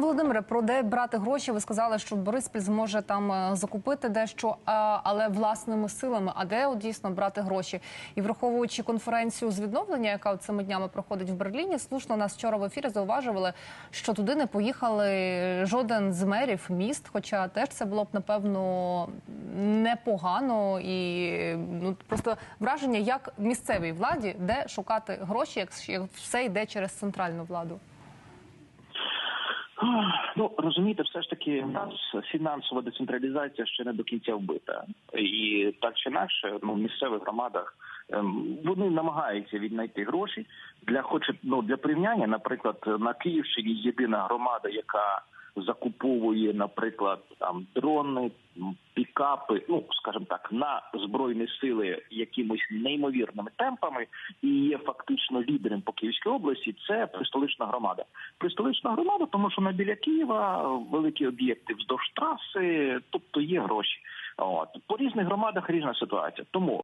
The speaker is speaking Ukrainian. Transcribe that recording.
Володимире, про де брати гроші? Ви сказали, що Бориспіль зможе там е, закупити дещо, але власними силами. А де дійсно брати гроші? І враховуючи конференцію з відновлення, яка цими днями проходить в Берліні, слушно нас вчора в ефірі зауважували, що туди не поїхали жоден з мерів міст. Хоча теж це було б напевно непогано і ну просто враження, як місцевій владі, де шукати гроші, як все йде через центральну владу. Ну розумієте, все ж таки у нас фінансова децентралізація ще не до кінця вбита, і так чи інакше, ну в місцевих громадах ем, вони намагаються віднайти гроші для хоч ну для порівняння, наприклад, на Київщині єдина громада, яка закуповує, наприклад, там дрони, пікапи, ну скажімо так, на збройні сили якимось неймовірними темпами, і є фактично лідером по Київській області. Це пристолична громада. Пристолична громада, тому що на біля Києва великі об'єкти вздовж траси, тобто є гроші. От по різних громадах різна ситуація. Тому